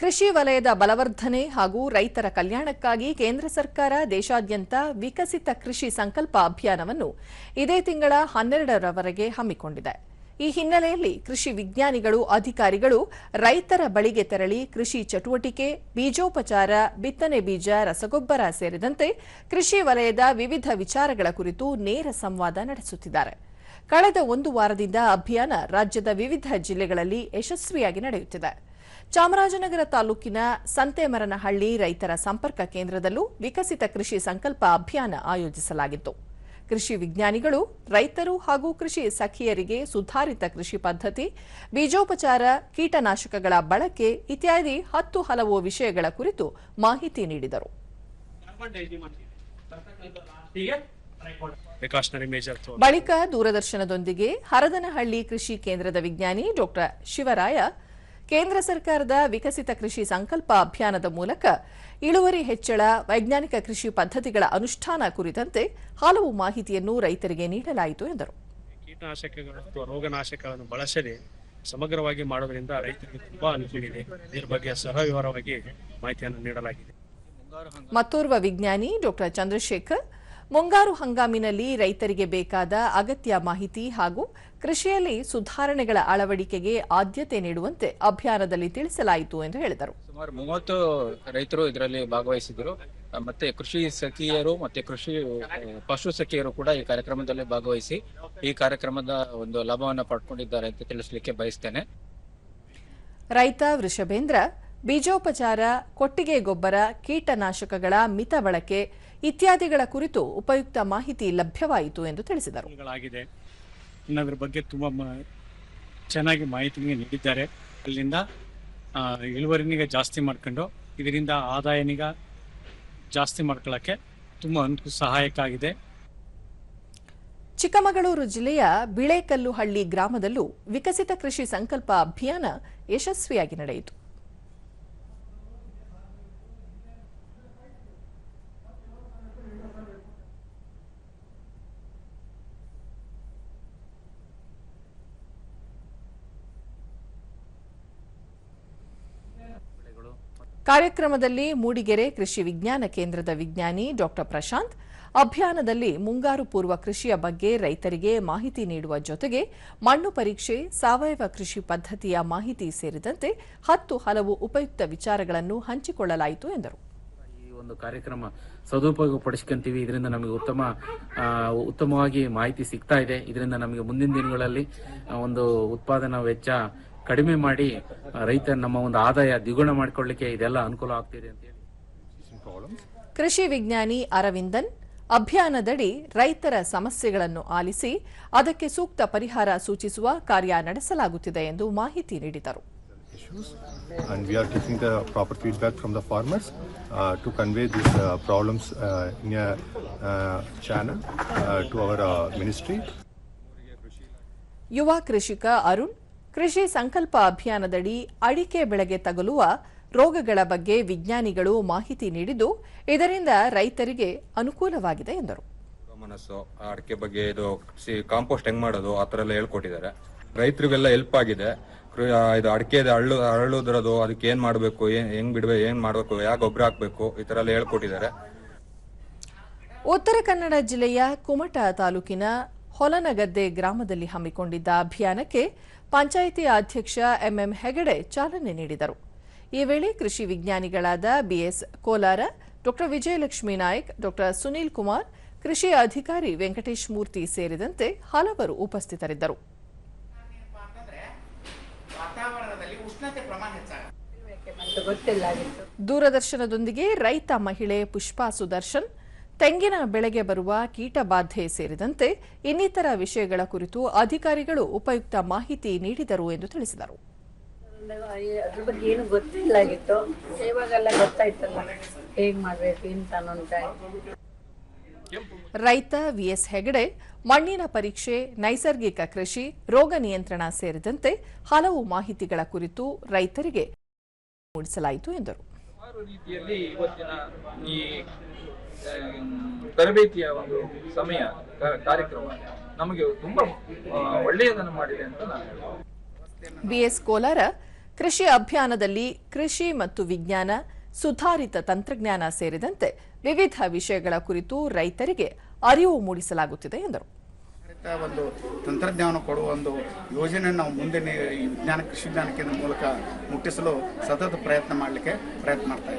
ಕೃಷಿ ವಲಯದ ಬಲವರ್ಧನೆ ಹಾಗೂ ರೈತರ ಕಲ್ಯಾಣಕ್ಕಾಗಿ ಕೇಂದ್ರ ಸರ್ಕಾರ ದೇಶಾದ್ಯಂತ ವಿಕಸಿತ ಕೃಷಿ ಸಂಕಲ್ಪ ಅಭಿಯಾನವನ್ನು ಇದೇ ತಿಂಗಳ ಹನ್ನೆರಡರವರೆಗೆ ಹಮ್ಮಿಕೊಂಡಿದೆ. ಈ ಹಿನ್ನೆಲೆಯಲ್ಲಿ ಕೃಷಿ ವಿಜ್ಞಾನಿಗಳು, ಅಧಿಕಾರಿಗಳು ರೈತರ ಬಳಿಗೆ ತೆರಳಿ ಕೃಷಿ ಚಟುವಟಿಕೆ, ಬೀಜೋಪಚಾರ, ಬಿತ್ತನೆ ಬೀಜ, ರಸಗೊಬ್ಬರ ಸೇರಿದಂತೆ ಕೃಷಿ ವಲಯದ ವಿವಿಧ ವಿಚಾರಗಳ ಕುರಿತು ನೇರ ಸಂವಾದ ನಡೆಸುತ್ತಿದ್ದಾರೆ. ಕಳೆದ ಒಂದು ವಾರದಿಂದ ಅಭಿಯಾನ ರಾಜ್ಯದ ವಿವಿಧ ಜಿಲ್ಲೆಗಳಲ್ಲಿ ಯಶಸ್ವಿಯಾಗಿ ನಡೆಯುತ್ತಿದೆ. ಚಾಮರಾಜನಗರ ತಾಲೂಕಿನ ಸಂತೇಮರನಹಳ್ಳಿ ರೈತರ ಸಂಪರ್ಕ ಕೇಂದ್ರದಲ್ಲೂ ವಿಕಸಿತ ಕೃಷಿ ಸಂಕಲ್ಪ ಅಭಿಯಾನ ಆಯೋಜಿಸಲಾಗಿತ್ತು. ಕೃಷಿ ವಿಜ್ಞಾನಿಗಳು, ರೈತರು ಹಾಗೂ ಕೃಷಿ ಸಖಿಯರಿಗೆ ಸುಧಾರಿತ ಕೃಷಿ ಪದ್ಧತಿ, ಬೀಜೋಪಚಾರ, ಕೀಟನಾಶಕಗಳ ಬಳಕೆ ಇತ್ಯಾದಿ ಹತ್ತು ಹಲವು ವಿಷಯಗಳ ಕುರಿತು ಮಾಹಿತಿ ನೀಡಿದರು. ಬಳಿಕ ದೂರದರ್ಶನದೊಂದಿಗೆ ಹರದನಹಳ್ಳಿ ಕೃಷಿ ಕೇಂದ್ರದ ವಿಜ್ಞಾನಿ ಡಾ ಶಿವರಾಯ ಕೇಂದ್ರ ಸರ್ಕಾರದ ವಿಕಸಿತ ಕೃಷಿ ಸಂಕಲ್ಪ ಅಭಿಯಾನದ ಮೂಲಕ ಇಳುವರಿ ಹೆಚ್ಚಳ ವೈಜ್ಞಾನಿಕ ಕೃಷಿ ಪದ್ಧತಿಗಳ ಅನುಷ್ಠಾನ ಕುರಿತಂತೆ ಹಲವು ಮಾಹಿತಿಯನ್ನು ರೈತರಿಗೆ ನೀಡಲಾಯಿತು ಎಂದರು. ಕೀಟನಾಶಕಗಳು ಅಥವಾ ರೋಗನಾಶಕಗಳನ್ನು ಬಳಸದೆ ಸಮಗ್ರವಾಗಿ ಮಾಡೋದ್ರಿಂದ ರೈತರಿಗೆ ತುಂಬಾ ಅನುಕೂಲ ಇದೆ. ಇದರ ಬಗ್ಗೆ ಸಹವಿವರವಾಗಿ ಮಾಹಿತಿಯನ್ನು ನೀಡಲಾಗಿದೆ. ಮತ್ತೋರ್ವ ವಿಜ್ಞಾನಿ ಡಾಕ್ಟರ್ ಚಂದ್ರಶೇಖರ್ ಮುಂಗಾರು ಹಂಗಾಮಿನಲ್ಲಿ ರೈತರಿಗೆ ಬೇಕಾದ ಅಗತ್ಯ ಮಾಹಿತಿ ಹಾಗೂ ಕೃಷಿಯಲ್ಲಿ ಸುಧಾರಣೆಗಳ ಅಳವಡಿಕೆಗೆ ಆದ್ಯತೆ ನೀಡುವಂತೆ ಅಭಿಯಾನದಲ್ಲಿ ತಿಳಿಸಲಾಯಿತು ಎಂದು ಹೇಳಿದರು. ಸುಮಾರು ಮೂವತ್ತು ರೈತರು ಇದರಲ್ಲಿ ಭಾಗವಹಿಸಿದರು ಮತ್ತೆ ಕೃಷಿ ಸಖಿಯರು ಮತ್ತೆ ಕೃಷಿ ಪಶು ಸಖಿಯರು ಕೂಡ ಈ ಕಾರ್ಯಕ್ರಮದಲ್ಲಿ ಭಾಗವಹಿಸಿ ಈ ಕಾರ್ಯಕ್ರಮದ ಒಂದು ಲಾಭವನ್ನು ಪಡ್ಕೊಂಡಿದ್ದಾರೆ ಅಂತ ತಿಳಿಸಲಿಕ್ಕೆ ಬಯಸ್ತೇನೆ. ರೈತ ವೃಷಭೇಂದ್ರ ಬೀಜೋಪಚಾರ ಕೊಟ್ಟಿಗೆ ಗೊಬ್ಬರ ಕೀಟನಾಶಕಗಳ ಮಿತ ಬಳಕೆ ಇತ್ಯಾದಿಗಳ ಕುರಿತು ಉಪಯುಕ್ತ ಮಾಹಿತಿ ಲಭ್ಯವಾಯಿತು ಎಂದು ತಿಳಿಸಿದರು. ಇನ್ನದ್ರ ಬಗ್ಗೆ ತುಂಬಾ ಚೆನ್ನಾಗಿ ಮಾಹಿತಿ ನೀಡಿದ್ದಾರೆ. ಅಲ್ಲಿಂದ ಇಳುವರಿನಿಗೆ ಜಾಸ್ತಿ ಮಾಡ್ಕೊಂಡು ಇದರಿಂದ ಆದಾಯನಿಗ ಜಾಸ್ತಿ ಮಾಡ್ಕೊಳ್ಳೋಕ್ಕೆ ತುಂಬಾ ಸಹಾಯಕ ಆಗಿದೆ. ಚಿಕ್ಕಮಗಳೂರು ಜಿಲ್ಲೆಯ ಬಿಳೇಕಲ್ಲುಹಳ್ಳಿ ಗ್ರಾಮದಲ್ಲೂ ವಿಕಸಿತ ಕೃಷಿ ಸಂಕಲ್ಪ ಅಭಿಯಾನ ಯಶಸ್ವಿಯಾಗಿ ನಡೆಯಿತು. ಕಾರ್ಯಕ್ರಮದಲ್ಲಿ ಮೂಡಿಗೆರೆ ಕೃಷಿ ವಿಜ್ಞಾನ ಕೇಂದ್ರದ ವಿಜ್ಞಾನಿ ಡಾ ಪ್ರಶಾಂತ್, ಅಭಿಯಾನದಲ್ಲಿ ಮುಂಗಾರು ಪೂರ್ವ ಕೃಷಿಯ ಬಗ್ಗೆ ರೈತರಿಗೆ ಮಾಹಿತಿ ನೀಡುವ ಜೊತೆಗೆ ಮಣ್ಣು ಪರೀಕ್ಷೆ, ಸಾವಯವ ಕೃಷಿ ಪದ್ಧತಿಯ ಮಾಹಿತಿ ಸೇರಿದಂತೆ ಹತ್ತು ಹಲವು ಉಪಯುಕ್ತ ವಿಚಾರಗಳನ್ನು ಹಂಚಿಕೊಳ್ಳಲಾಯಿತು ಎಂದರು. ಒಂದು ಕಾರ್ಯಕ್ರಮ ಸದುಪಯೋಗ ಪಡಿಸ್ಕೊಂತೀವಿ ಇದರಿಂದ ನಮಗೆ ಉತ್ತಮ ಉತ್ತಮವಾಗಿ ಮಾಹಿತಿ ಸಿಗ್ತಾ ಇದೆ. ಇದರಿಂದ ನಮಗೆ ಮುಂದಿನ ದಿನಗಳಲ್ಲಿ ಒಂದು ಉತ್ಪಾದನಾ ವೆಚ್ಚ ಕಡಿಮೆ ಮಾಡಿ ರೈತ ನಮ್ಮ ಒಂದು ಆದಾಯ ದ್ವಿಗುಣ ಮಾಡಿಕೊಳ್ಳಿಕ್ಕೆ ಇದೆಲ್ಲ ಅನುಕೂಲ ಆಗ್ತಿದೆ ಅಂತ ಹೇಳಿ. ಕೃಷಿ ವಿಜ್ಞಾನಿ ಅರವಿಂದನ್ ಅಭಿಯಾನದಡಿ ರೈತರ ಸಮಸ್ಯೆಗಳನ್ನು ಆಲಿಸಿ ಅದಕ್ಕೆ ಸೂಕ್ತ ಪರಿಹಾರ ಸೂಚಿಸುವ ಕಾರ್ಯ ನಡೆಸಲಾಗುತ್ತಿದೆ ಎಂದು ಮಾಹಿತಿ ನೀಡಿದರು. And we are taking the proper feedback from the farmers uh, to convey these uh, problems uh, in a uh, channel uh, to our uh, ministry. ಯುವ ಕೃಷಿಕ ಅರುಣ್ ಕೃಷಿ ಸಂಕಲ್ಪ ಅಭಿಯಾನದಡಿ ಅಡಿಕೆ ಬೆಳೆಗೆ ತಗುಲುವ ರೋಗಗಳ ಬಗ್ಗೆ ವಿಜ್ಞಾನಿಗಳು ಮಾಹಿತಿ ನೀಡಿದ್ದು ಇದರಿಂದ ರೈತರಿಗೆ ಅನುಕೂಲವಾಗಿದೆ ಎಂದರು. ಮನಸ್ಸು ಅಡಿಕೆ ಬಗ್ಗೆ ಇದು ಕಾಂಪೋಸ್ಟ್ ಹೆಂಗ್ ಮಾಡೋದು ಆ ಥರ ಎಲ್ಲ ಹೇಳ್ಕೊಟ್ಟಿದ್ದಾರೆ. ರೈತರಿಗೆಲ್ಲ ಹೆಲ್ಪ್ ಆಗಿದೆ. ಇದು ಅಡಿಕೆ ಅರಳು ಅರಳುದ್ರದು ಅದಕ್ಕೆ ಏನ್ ಮಾಡಬೇಕು ಹೆಂಗ್ ಬಿಡಬೇಕು ಏನ್ ಮಾಡಬೇಕು ಯಾವ ಗೊಬ್ಬರ ಹಾಕ್ಬೇಕು ಈ ತರ ಎಲ್ಲ ಹೇಳ್ಕೊಟ್ಟಿದ್ದಾರೆ. ಉತ್ತರ ಕನ್ನಡ ಜಿಲ್ಲೆಯ ಕುಮಟ ತಾಲೂಕಿನ ಹೊಲನಗದ್ದೆ ಗ್ರಾಮದಲ್ಲಿ ಹಮ್ಮಿಕೊಂಡಿದ್ದ ಅಭಿಯಾನಕ್ಕೆ ಪಂಚಾಯಿತಿ ಅಧ್ಯಕ್ಷ ಎಂಎಂ ಹೆಗಡೆ ಚಾಲನೆ ನೀಡಿದರು. ಈ ವೇಳೆ ಕೃಷಿ ವಿಜ್ಞಾನಿಗಳಾದ ಬಿಎಸ್ ಕೋಲಾರ ಡಾ ವಿಜಯಲಕ್ಷ್ಮೀ ನಾಯಕ್ ಡಾ ಸುನೀಲ್ ಕುಮಾರ್, ಕೃಷಿ ಅಧಿಕಾರಿ ವೆಂಕಟೇಶ್ ಮೂರ್ತಿ ಸೇರಿದಂತೆ ಹಲವರು ಉಪಸ್ಥಿತರಿದ್ದರು. ದೂರದರ್ಶನದೊಂದಿಗೆ ರೈತ ಮಹಿಳೆ ಪುಷ್ಪಾ ಸುದರ್ಶನ್ ತೆಂಗಿನ ಬೆಳೆಗೆ ಬರುವ ಕೀಟಬಾಧೆ ಸೇರಿದಂತೆ ಇನ್ನಿತರ ವಿಷಯಗಳ ಕುರಿತು ಅಧಿಕಾರಿಗಳು ಉಪಯುಕ್ತ ಮಾಹಿತಿ ನೀಡಿದರು ಎಂದು ತಿಳಿಸಿದರು. ಅದ್ರ ಬಗ್ಗೆ ಏನು ಗೊತ್ತಿಲ್ಲಾಗಿತ್ತು. ಇವಾಗೆಲ್ಲ ಗೊತ್ತಾಯ್ತಲ್ಲ ಹೇಗ್ ಮಾಡ್ಬೇಕು ಇಂತ ಅಂತ. ರೈತ ವಿಎಸ್ ಹೆಗಡೆ ಮಣ್ಣಿನ ಪರೀಕ್ಷೆ ನೈಸರ್ಗಿಕ ಕೃಷಿ ರೋಗ ನಿಯಂತ್ರಣ ಸೇರಿದಂತೆ ಹಲವು ಮಾಹಿತಿಗಳ ಕುರಿತು ರೈತರಿಗೆ ಮೂಡಿಸಲಾಯಿತು ಎಂದರು. ತರಬೇತಿಯ ಒಂದು ಸಮಯ ಕಾರ್ಯಕ್ರಮ ನಮಗೆ ತುಂಬಾ ಒಳ್ಳೆಯದನ್ನು ಮಾಡಿದೆ ಅಂತ ನಾನು ಬಿಎಸ್ ಕೋಲಾರ ಕೃಷಿ ಅಭಿಯಾನದಲ್ಲಿ ಕೃಷಿ ಮತ್ತು ವಿಜ್ಞಾನ ಸುಧಾರಿತ ತಂತ್ರಜ್ಞಾನ ಸೇರಿದಂತೆ ವಿವಿಧ ವಿಷಯಗಳ ಕುರಿತು ರೈತರಿಗೆ ಅರಿವು ಮೂಡಿಸಲಾಗುತ್ತಿದೆ ಎಂದರು. ಒಂದು ತಂತ್ರಜ್ಞಾನ ಕೊಡುವ ಒಂದು ಯೋಜನೆ ನಾವು ಮುಂದಿನ ವಿಜ್ಞಾನ ಕೃಷಿ ವಿಜ್ಞಾನ ಕೇಂದ್ರ ಮೂಲಕ ಮುಟ್ಟಿಸಲು ಸತತ ಪ್ರಯತ್ನ ಮಾಡಲಿಕ್ಕೆ ಪ್ರಯತ್ನ ಮಾಡ್ತಾ ಇದ್ದೀವಿ.